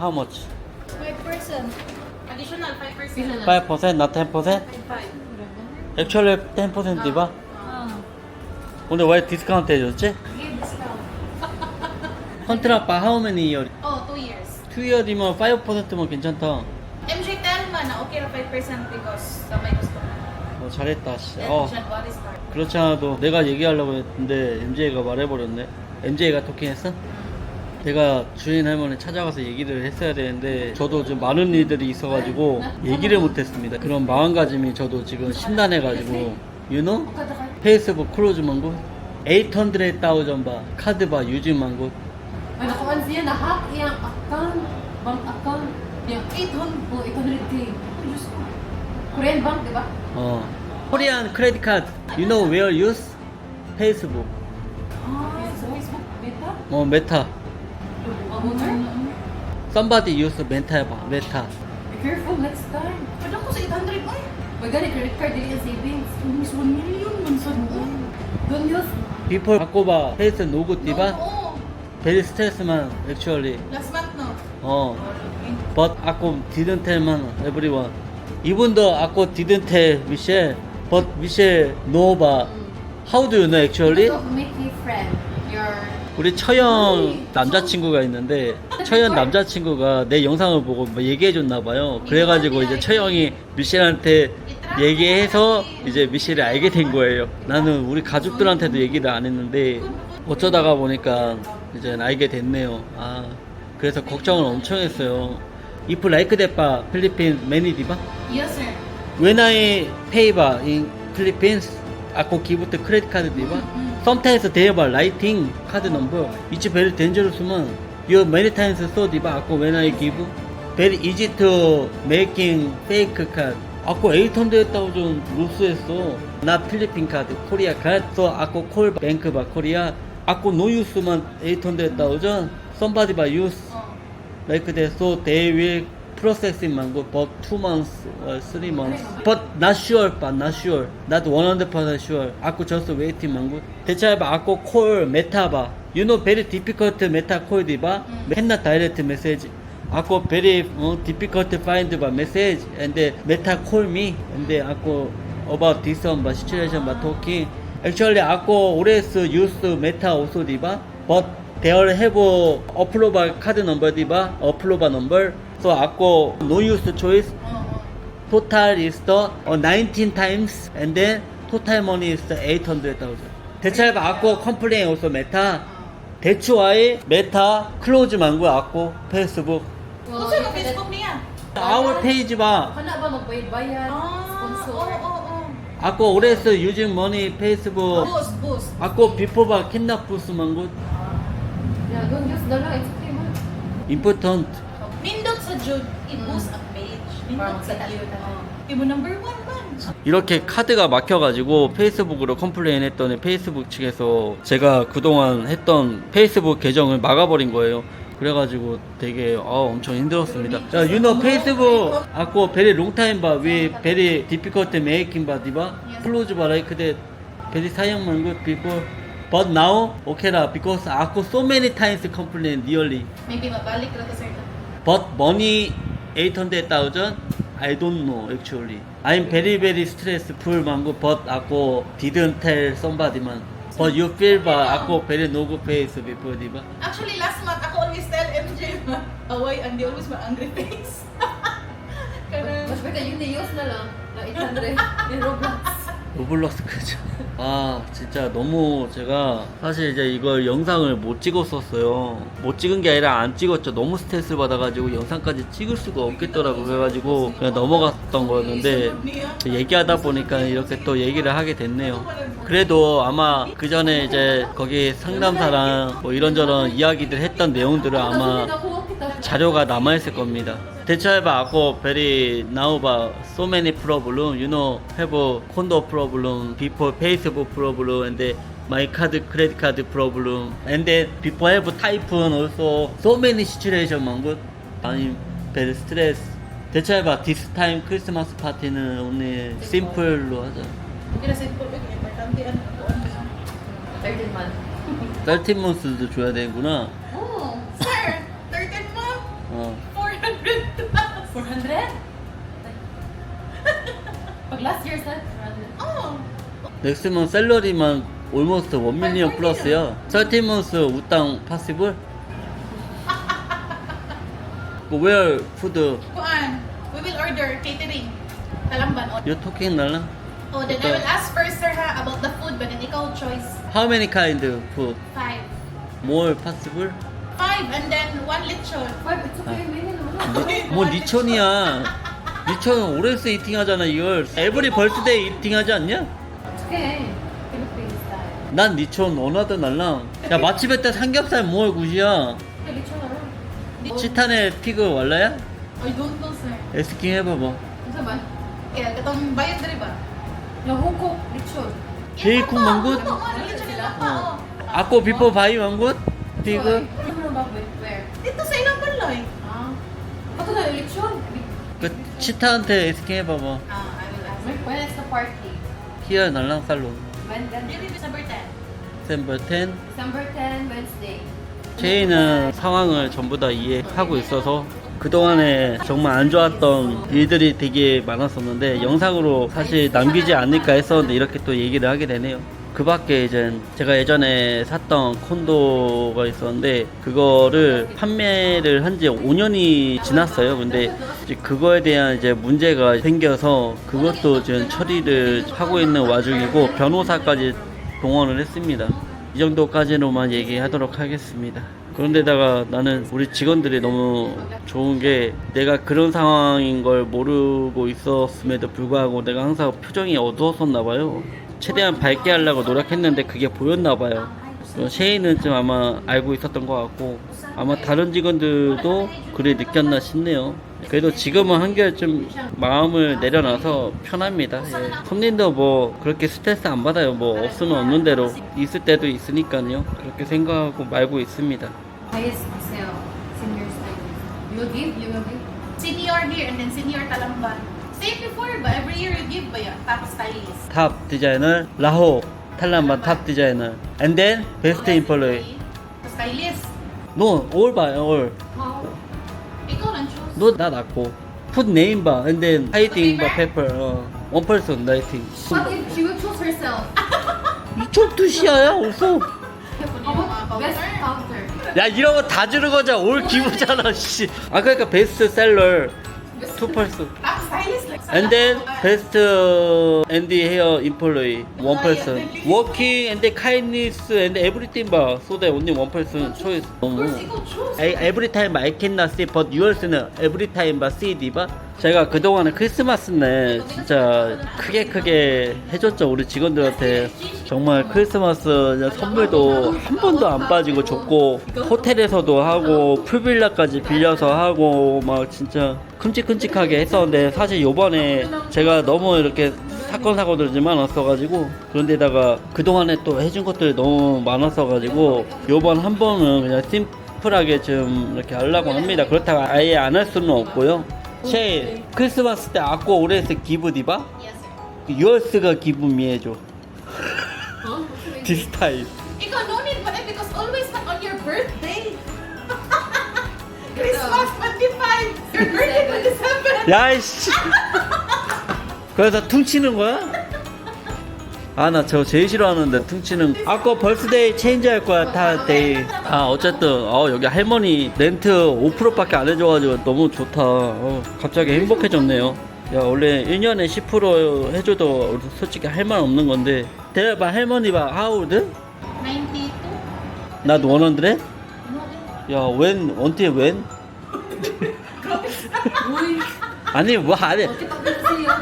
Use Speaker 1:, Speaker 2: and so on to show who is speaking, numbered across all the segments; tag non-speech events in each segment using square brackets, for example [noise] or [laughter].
Speaker 1: how much?
Speaker 2: Five person. Additional five percent.
Speaker 1: 5% not 10%?
Speaker 2: Five.
Speaker 1: Actually 10% di ba?
Speaker 2: Ah.
Speaker 1: 근데 왜 디스카운트 해줬지?
Speaker 2: Give discount.
Speaker 1: 컨트라 바 how many year?
Speaker 2: Oh, two years.
Speaker 1: 2 year이면 5%면 괜찮다
Speaker 2: MJ tell man na okay ra 5% because sa may gusto.
Speaker 1: 어, 잘했다 씨.
Speaker 2: Then
Speaker 1: 어,
Speaker 2: January start.
Speaker 1: 그렇지 않아도 내가 얘기하려고 했는데 MJ가 말해버렸네 MJ가 토킹했어? 내가 주인 할머니 찾아가서 얘기를 했어야 되는데 저도 좀 많은 일들이 있어가지고 얘기를 못했습니다 그런 마음가짐이 저도 지금 심란해가지고 You know? 페이스북 클로즈 망고 800,000 바 카드 바 유즈 망고
Speaker 3: May nakuha siya na hack iyang account, bank account, yung 800 o 800k. Diyos ko. Korean bank, di ba?
Speaker 1: 어 코리안 크레딧 카드 You know where use? 페이스북
Speaker 3: Ah, sa Facebook, beta?
Speaker 1: 어 메타
Speaker 3: Mabuter?
Speaker 1: Somebody use 메타 봐 메타
Speaker 3: Be careful next time.
Speaker 2: Pero ko sa 800 oy.
Speaker 3: May gani credit card yung savings.
Speaker 2: 1 million man sa.
Speaker 3: Don't use.
Speaker 1: 비폴 바꿔봐 페이스 노고 띠바
Speaker 2: Oo.
Speaker 1: 베리 스트레스만 액츄얼리
Speaker 2: Last month no.
Speaker 1: 어 but 아코 didn't tell만 everyone 이분도 아코 didn't tell 미셸 but 미셸 know 봐 how do you know actually
Speaker 3: So, make you friend.
Speaker 1: 우리 처형 남자친구가 있는데 처형 남자친구가 내 영상을 보고 뭐 얘기해줬나 봐요. 그래가지고 이제 처형이 미셸한테 얘기해서 이제 미셸이 알게 된 거예요. 나는 우리 가족들한테도 얘기를 안 했는데 어쩌다가 보니까 이제 알게 됐네요. 아 그래서 걱정을 엄청 했어요. If like that 바 필리핀 many 디바?
Speaker 2: Yes sir.
Speaker 1: When I pay 바 in Philippines 아코 give the credit card 디바 Sometimes they have a writing card number. It's very dangerous man. You many times saw the 아코 when I give. Very easy to making fake card. 아코 800,000 루스했어. 나 필리핀 카드, 코리아 카드. So 아코 콜 뱅크 바 코리아. 아코 no use만 800,000. Somebody by use
Speaker 2: Oh.
Speaker 1: like that. So they will processing mango for two months or three months. But not sure, but not sure. Not 100% sure. Aku just waiting mango. 대체해봐. Aku call meta 봐. You know very difficult meta call 디바. 맨날 direct message. Aku very uh, difficult find 봐 message and then meta call me and then aku about this one 봐 situation 봐 talking. Actually aku always use meta also 디바. But there have approval card number diba approval number so ako no use choice total is the uh, 19 times and then total money is the 800,000 대체 ako complain also meta 대추와의 메타 클로즈 망고 ako 페이스북
Speaker 2: Kung saan ang Facebook niya?
Speaker 1: our page 봐
Speaker 3: Kana ba magbayad-bayad?
Speaker 2: Ah,
Speaker 3: Sponsor?
Speaker 2: oo, oo, oo.
Speaker 1: ako always using money 페이스북
Speaker 2: Boost, boost.
Speaker 1: ako before 봐 캔나푸스 망고
Speaker 3: Yeah, don't use na lang. It's okay man.
Speaker 1: important
Speaker 2: Sa Jude, i-boost ang page. Nindot sa Jude. Ibo number one man.
Speaker 1: 이렇게 카드가 막혀가지고 페이스북으로 컴플레인 했더니 페이스북 측에서 제가 그동안 했던 페이스북 계정을 막아버린 거예요. 그래가지고 되게 어, 엄청 힘들었습니다. 야, you know 페이스북 아고 very long time 봐. We very difficult making 봐, 디바. Close 봐, like that. Very 사용 말고 people. But now, okay 라. Because 아고 so many times complain nearly.
Speaker 2: Maybe mabalik na to sir.
Speaker 1: But money 800,000 I don't know actually. I'm very very stressful mango but ako didn't tell somebody man. But you feel ba ako very no good face before di ba?
Speaker 2: Actually, last month, ako always tell MJ, away, and they always my angry face.
Speaker 3: Mas better yun na-use na lang. Na 800 in Roblox.
Speaker 1: 로블록스 크죠. [laughs] 아 진짜 너무 제가 사실 이제 이걸 영상을 못 찍었었어요. 못 찍은 게 아니라 안 찍었죠. 너무 스트레스 받아가지고 영상까지 찍을 수가 없겠더라고 그래가지고 그냥 넘어갔던 거였는데 얘기하다 보니까 이렇게 또 얘기를 하게 됐네요. 그래도 아마 그 전에 이제 거기 상담사랑 뭐 이런저런 이야기들 했던 내용들을 아마. 자료가 남아 있을 겁니다. 대처해봐 아고 very now ba so many problem you know have a condo problem before Facebook problem and then my card credit card problem and then before have typhoon also so many situation mango I'm very stress 대처해봐 this time 크리스마스 파티는 오늘 심플로 하자
Speaker 2: na simple, importante ano doon.
Speaker 3: 13 months.
Speaker 1: 13 months도 줘야 되구나
Speaker 2: Oh, sir, 13 month,
Speaker 1: 어
Speaker 3: 400? Pag last year sa 400.
Speaker 2: Oh.
Speaker 1: 넥스먼 셀러리만 almost 1 million 플러스야 13 months 우땅 possible? where food
Speaker 2: Kuan, we will order catering. Talamban. Oh,
Speaker 1: you talking 나랑?
Speaker 2: oh then I will ask first, sir, ha, about the food, but then ikaw choice.
Speaker 1: how many kind of food?
Speaker 2: Five.
Speaker 1: more possible?
Speaker 2: Five, and then one lechon.
Speaker 3: Five, it's okay. Naman.
Speaker 1: 뭐 니촌이야 니촌 오렌스 이팅 하잖아 이걸 에브리 벌스데이 이팅 하지 않냐?
Speaker 3: Style.
Speaker 1: 난 니촌 원하던 날랑 야 맛집에 때 삼겹살 뭘 굿이야
Speaker 3: na rin.
Speaker 1: 치탄의 피그?
Speaker 2: I don't know, sir.
Speaker 1: 에스킹 해봐봐
Speaker 3: Ano ba?
Speaker 2: Kaya, katong bayad na rin ba?
Speaker 3: Yung hukok, lechon.
Speaker 1: 제일 쿵 망굿?
Speaker 2: Lechon nila pa, oh.
Speaker 1: 아꼬 비포 바이 망굿? 피그?
Speaker 3: Ano mo ba with where?
Speaker 2: Dito sa ilang balay.
Speaker 3: Ah.
Speaker 1: 그 치타한테 에스킹 해봐봐
Speaker 2: Ah, I will ask.
Speaker 3: When is the party?
Speaker 1: 히어 날랑 살로
Speaker 3: When?
Speaker 2: Maybe December 10.
Speaker 1: December 10
Speaker 3: December 10, Wednesday.
Speaker 1: 제이는 상황을 전부 다 이해하고 있어서 그동안에 정말 안 좋았던 일들이 되게 많았었는데 영상으로 사실 남기지 않을까 했었는데 이렇게 또 얘기를 하게 되네요. 그 밖에 이제 제가 예전에 샀던 콘도가 있었는데 그거를 판매를 한 지 5년이 지났어요. 근데 그거에 대한 이제 문제가 생겨서 그것도 지금 처리를 하고 있는 와중이고 변호사까지 동원을 했습니다. 이 정도까지로만 얘기하도록 하겠습니다. 그런데다가 나는 우리 직원들이 너무 좋은 게 내가 그런 상황인 걸 모르고 있었음에도 불구하고 내가 항상 표정이 어두웠었나 봐요. 최대한 밝게 하려고 노력했는데 그게 보였나 봐요. 어, 셰이는 좀 아마 알고 있었던 것 같고 아마 다른 직원들도 그래 느꼈나 싶네요. 그래도 지금은 한결 좀 마음을 내려놔서 편합니다. 예. 손님도 뭐 그렇게 스트레스 안 받아요. 뭐 없으면 없는 대로 있을 때도 있으니까요. 그렇게 생각하고 말고 있습니다.
Speaker 3: You will give? You will give?
Speaker 2: Senior here and then senior talamban. Same before ba? Every year you give ba yan? Top stylist.
Speaker 1: 탑 디자이너 라호 탈란반 탑 디자이너 and then best employee
Speaker 2: Stylist.
Speaker 1: no all by all
Speaker 3: How?
Speaker 2: Ikaw lang choose.
Speaker 1: 너나 낳고 put name 봐 and then hiding 봐 paper 어 one person writing
Speaker 3: What if she will choose herself?
Speaker 1: 이쪽 두시야야
Speaker 3: about best counter?
Speaker 1: 야 이런 거 다 주는 거잖아 올 기부잖아 씨 아 그러니까 베스트 셀러 투 퍼슨
Speaker 2: Top
Speaker 1: and then best and hair employee one person working and kindness and everything 봐 so that only one person choice. I, every time I cannot see but yours,는 every time 봐 see 디바 제가 그동안에 크리스마스 날 진짜 크게 크게 해줬죠. 우리 직원들한테 정말 크리스마스 선물도 한 번도 안 빠지고 줬고 호텔에서도 하고 풀빌라까지 빌려서 하고 막 진짜 큼직큼직하게 했었는데 사실 요번에 제가 너무 이렇게 사건 사고들이 좀 많았어가지고 그런데다가 그동안에 또 해준 것들이 너무 많았어가지고 요번 한 번은 그냥 심플하게 좀 이렇게 하려고 합니다. 그렇다고 아예 안 할 수는 없고요 셰 크리스마스 때 아꼬 오레스 기브 디바
Speaker 2: Yes.
Speaker 1: 그 유얼스가 기브 미해줘
Speaker 3: Huh?
Speaker 1: 디스타일
Speaker 2: Ikaw, no need pa eh, because always not on your birthday. Christmas 25. Your birthday 27.
Speaker 1: 야이씨 그래서 퉁치는 거야? 아 나저 제일 싫어하는데 퉁치는 아까 벌스데이 체인지 할 거야 다 데이 아 어쨌든 어 여기 할머니 렌트 5%밖에 안 해줘가지고 너무 좋다 어, 갑자기 행복해졌네요 야 원래 1년에 10% 해줘도 솔직히 할 말 없는 건데 대봐 할머니 봐 하우드?
Speaker 2: 92.
Speaker 1: 나 원원드래?
Speaker 2: No,
Speaker 1: 야 웬? 언제 웬? 아니 뭐 아니
Speaker 3: okay pa din siya.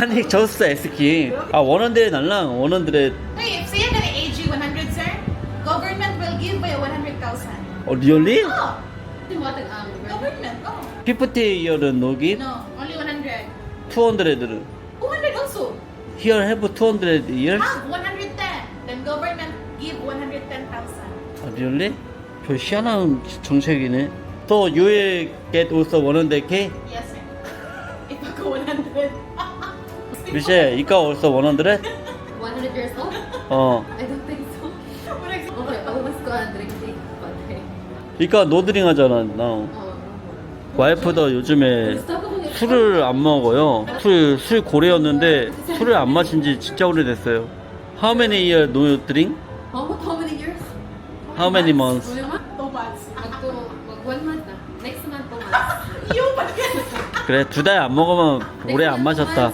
Speaker 1: 아니 저스트 에스킨 아 원원드레 날랑 원원드레
Speaker 2: Hey, if siya na AG 100, sir, government will give by 100,000.
Speaker 1: 어 리얼리?
Speaker 2: Oh,
Speaker 3: Hindi mo atag ang
Speaker 2: government, oh.
Speaker 1: 50 이어는 노기
Speaker 2: No, only 100.
Speaker 1: 200들은
Speaker 2: 200 also.
Speaker 1: Here have 200 years?
Speaker 2: Ah, 110. Then government give 110,000.
Speaker 1: 아 리얼리? 저 희한한 정책이네 또 you will get also 100k?
Speaker 2: Yes, sir. If I go 100.
Speaker 1: 미셸 이까 also 100?
Speaker 3: 100 years old?
Speaker 1: 어
Speaker 3: I don't think so. Okay, always ko 100 day. But hey.
Speaker 1: 이까 노드링 하잖아 나
Speaker 3: Oh.
Speaker 1: 와이프도 요즘에 술을 안 먹어요. 술, 술 고래였는데 술을 안 마신 지 진짜 오래됐어요. How many years no drink?
Speaker 3: How, how many years?
Speaker 1: How many months?
Speaker 3: Two months?
Speaker 2: Two months.
Speaker 3: Mag to, mag one month na. Next month, two months.
Speaker 1: 그래 두 달 안 먹으면 오래 안 마셨다.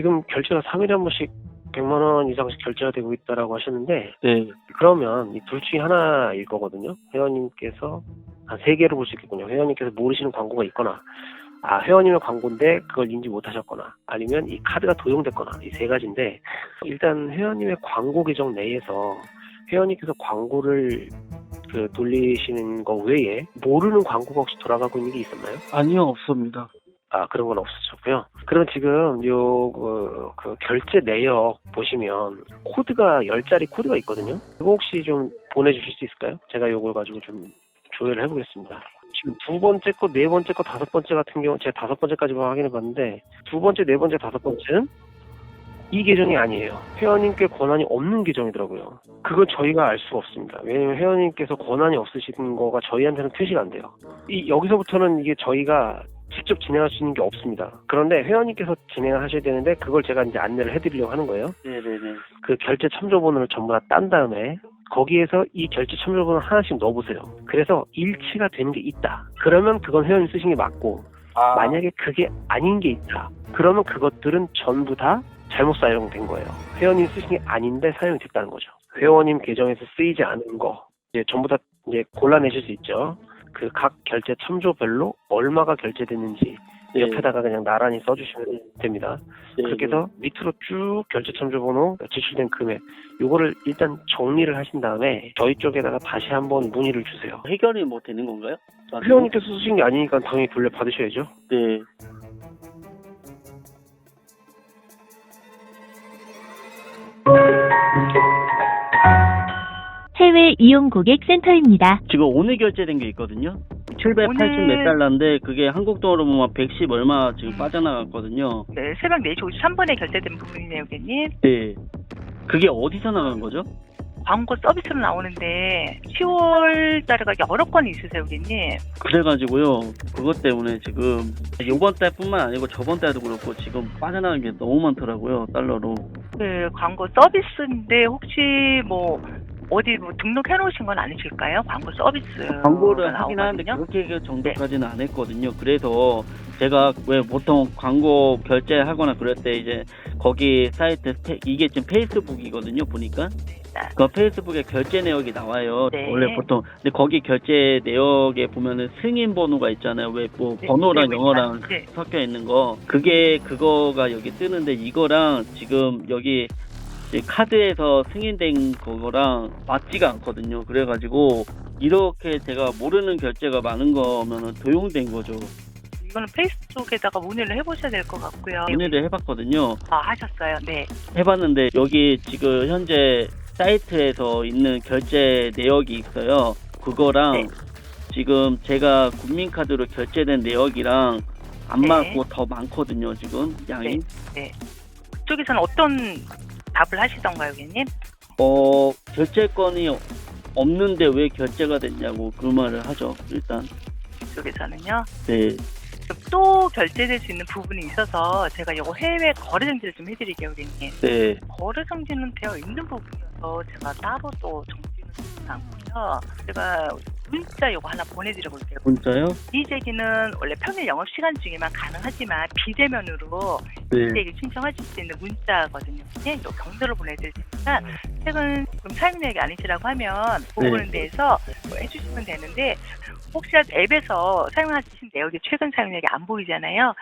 Speaker 4: 지금 결제가 3일에 한 번씩 100만 원 이상씩 결제가 되고 있다라고 하셨는데
Speaker 1: 네.
Speaker 4: 그러면 이 둘 중에 하나일 거거든요. 회원님께서 한 세 개로 볼 수 있겠군요. 회원님께서 모르시는 광고가 있거나 아 회원님의 광고인데 그걸 인지 못하셨거나 아니면 이 카드가 도용됐거나 이 세 가지인데 일단 회원님의 광고 계정 내에서 회원님께서 광고를 그 돌리시는 거 외에 모르는 광고가 혹시 돌아가고 있는 게 있었나요?
Speaker 1: 아니요 없습니다.
Speaker 4: 아, 그런 건 없으셨고요. 그럼 지금 요, 그, 그 결제 내역 보시면 코드가 10자리 코드가 있거든요. 이거 혹시 좀 보내주실 수 있을까요? 제가 요걸 가지고 좀 조회를 해보겠습니다. 지금 두 번째 거, 네 번째 거, 다섯 번째 같은 경우, 제가 다섯 번째까지만 확인해 봤는데, 두 번째, 네 번째, 다섯 번째는 이 계정이 아니에요. 회원님께 권한이 없는 계정이더라고요. 그걸 저희가 알 수가 없습니다. 왜냐면 회원님께서 권한이 없으신 거가 저희한테는 표시가 안 돼요. 이, 여기서부터는 이게 저희가 직접 진행할 수 있는 게 없습니다. 그런데 회원님께서 진행을 하셔야 되는데 그걸 제가 이제 안내를 해드리려고 하는 거예요.
Speaker 1: 네네네.
Speaker 4: 그 결제 참조번호를 전부 다 딴 다음에 거기에서 이 결제 참조번호 하나씩 넣어보세요. 그래서 일치가 되는 게 있다. 그러면 그건 회원님 쓰신 게 맞고
Speaker 1: 아,
Speaker 4: 만약에 그게 아닌 게 있다. 그러면 그것들은 전부 다 잘못 사용된 거예요. 회원님 쓰신 게 아닌데 사용이 됐다는 거죠. 회원님 계정에서 쓰이지 않은 거 이제 전부 다 이제 골라내실 수 있죠. 그 각 결제 참조별로 얼마가 결제됐는지
Speaker 1: 네.
Speaker 4: 옆에다가 그냥 나란히 써주시면 됩니다.
Speaker 1: 네,
Speaker 4: 그렇게 해서 밑으로 쭉 결제 참조번호 지출된 금액 요거를 일단 정리를 하신 다음에 저희 쪽에다가 다시 한번 문의를 주세요.
Speaker 1: 해결이 뭐 되는 건가요?
Speaker 4: 회원님께서 쓰신 게 아니니까 당연히 돌려 받으셔야죠.
Speaker 1: 네.
Speaker 5: 해외 이용 고객 센터입니다.
Speaker 1: 지금 오늘 결제된 게 있거든요. 780
Speaker 6: 오늘-
Speaker 1: 몇 달러인데 그게 한국 돈으로 보면 110 얼마 지금 빠져나갔거든요.
Speaker 6: 네, 새벽 4시 53분에 결제된 부분이네요, 고객님.
Speaker 1: 네. 그게 어디서 나간 거죠?
Speaker 6: 광고 서비스로 나오는데 10월 달에가 여러 건이 있으세요, 고객님.
Speaker 1: 그래가지고요. 그것 때문에 지금 이번 달뿐만 아니고 저번 달도 그렇고 지금 빠져나간 게 너무 많더라고요. 달러로.
Speaker 6: 그 광고 서비스인데 혹시 뭐 어디 뭐 등록해 놓으신 건 아니실까요? 광고 서비스.
Speaker 1: 광고를 하긴 하는데 그렇게 그 정도까지는 안 했거든요. 그래서 제가 왜 보통 광고 결제하거나 그럴 때 이제 거기 사이트 페- 이게 지금 페이스북이거든요. 보니까 그 페이스북에 결제 내역이 나와요.
Speaker 6: 네.
Speaker 1: 원래 보통 근데 거기 결제 내역에 보면은 승인 번호가 있잖아요. 왜 뭐
Speaker 6: 네,
Speaker 1: 번호랑
Speaker 6: 네,
Speaker 1: 영어랑
Speaker 6: 네.
Speaker 1: 섞여 있는 거 그게 그거가 여기 뜨는데 이거랑 지금 여기 카드에서 승인된 그거랑 맞지가 않거든요. 그래가지고 이렇게 제가 모르는 결제가 많은 거면은 도용된 거죠.
Speaker 6: 이거는 페이스북에다가 문의를 해보셔야 될 것 같고요.
Speaker 1: 문의를 해봤거든요.
Speaker 6: 아, 하셨어요. 네.
Speaker 1: 해봤는데 여기 지금 현재 사이트에서 있는 결제 내역이 있어요. 그거랑
Speaker 6: 네.
Speaker 1: 지금 제가 국민카드로 결제된 내역이랑 안
Speaker 6: 네.
Speaker 1: 맞고 더 많거든요. 지금 양이.
Speaker 6: 그쪽에서는 어떤 답을 하시던가요, 고객님?
Speaker 1: 어 결제권이 없는데 왜 결제가 됐냐고 그 말을 하죠. 일단
Speaker 6: 그쪽에서는요.
Speaker 1: 네.
Speaker 6: 또 결제될 수 있는 부분이 있어서 제가 이거 해외 거래 정지를 좀 해드릴게요, 고객님.
Speaker 1: 네.
Speaker 6: 거래 정지는 되어 있는 부분이어서 제가 따로 또 정지는 하지 않고요. 제가 문자 이거 하나 보내드려 볼게요.
Speaker 1: 문자요?
Speaker 6: 비재기는 원래 평일 영업 시간 중에만 가능하지만 비대면으로
Speaker 1: 네.
Speaker 6: 비재기 신청하실 수 있는 문자거든요. 네, 이 경로를 보내드릴 테니까 최근 그럼 사용력이 아니시라고 하면 그
Speaker 1: 네.
Speaker 6: 대해서 뭐 해주시면 되는데 혹시라도 앱에서 사용하신 내역이 최근 사용력이 안 보이잖아요.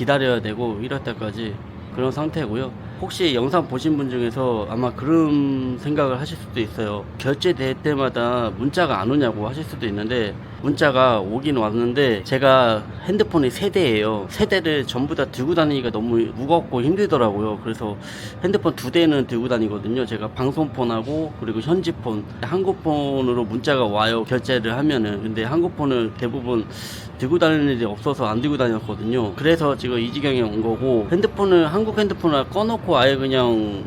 Speaker 1: 기다려야 되고 이럴 때까지 그런 상태고요. 혹시 영상 보신 분 중에서 아마 그런 생각을 하실 수도 있어요. 결제될 때마다 문자가 안 오냐고 하실 수도 있는데 문자가 오긴 왔는데 제가 핸드폰이 세 대예요. 세 대를 전부 다 들고 다니기가 너무 무겁고 힘들더라고요. 그래서 핸드폰 두 대는 들고 다니거든요. 제가 방송폰하고 그리고 현지폰, 한국폰으로 문자가 와요. 결제를 하면은. 근데 한국폰을 대부분 들고 다니는 일이 없어서 안 들고 다녔거든요. 그래서 지금 이 지경에 온 거고 핸드폰을 한국 핸드폰을 꺼놓고 아예 그냥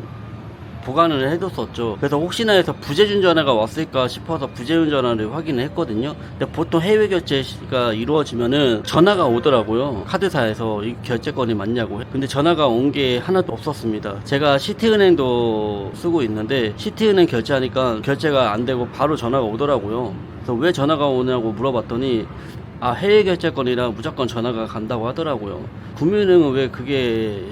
Speaker 1: 보관을 해뒀었죠. 그래서 혹시나 해서 부재중 전화가 왔을까 싶어서 부재중 전화를 확인을 했거든요. 근데 보통 해외 결제가 이루어지면은 전화가 오더라고요. 카드사에서 이 결제건이 맞냐고. 근데 전화가 온 게 하나도 없었습니다. 제가 시티은행도 쓰고 있는데 시티은행 결제하니까 결제가 안 되고 바로 전화가 오더라고요. 그래서 왜 전화가 오냐고 물어봤더니 아 해외 결제건이라 무조건 전화가 간다고 하더라고요. 구매은행은 왜 그게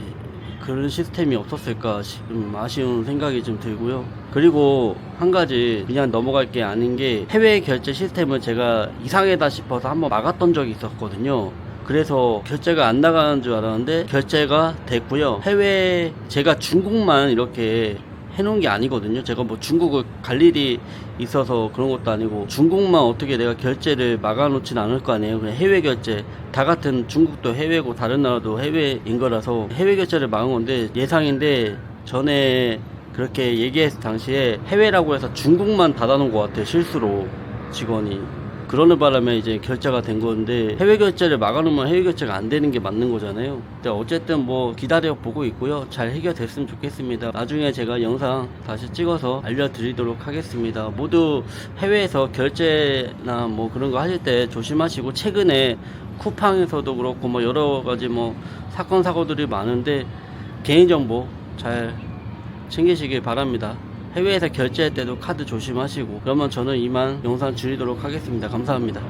Speaker 1: 그런 시스템이 없었을까 좀 아쉬운 생각이 좀 들고요. 그리고 한 가지 그냥 넘어갈 게 아닌 게 해외 결제 시스템을 제가 이상하다 싶어서 한번 막았던 적이 있었거든요. 그래서 결제가 안 나가는 줄 알았는데 결제가 됐고요. 해외 제가 중국만 이렇게 해놓은 게 아니거든요. 제가 뭐 중국을 갈 일이 있어서 그런 것도 아니고 중국만 어떻게 내가 결제를 막아놓진 않을 거 아니에요. 그냥 해외 결제 다 같은 중국도 해외고 다른 나라도 해외인 거라서 해외 결제를 막은 건데 예상인데 전에 그렇게 얘기했을 당시에 해외라고 해서 중국만 닫아놓은 것 같아요. 실수로 직원이. 그러는 바람에 이제 결제가 된 건데 해외 결제를 막아놓으면 해외 결제가 안 되는 게 맞는 거잖아요. 근데 어쨌든 뭐 기다려 보고 있고요. 잘 해결됐으면 좋겠습니다. 나중에 제가 영상 다시 찍어서 알려드리도록 하겠습니다. 모두 해외에서 결제나 뭐 그런 거 하실 때 조심하시고 최근에 쿠팡에서도 그렇고 뭐 여러 가지 뭐 사건 사고들이 많은데 개인정보 잘 챙기시길 바랍니다. 해외에서 결제할 때도 카드 조심하시고 그러면 저는 이만 영상 줄이도록 하겠습니다. 감사합니다.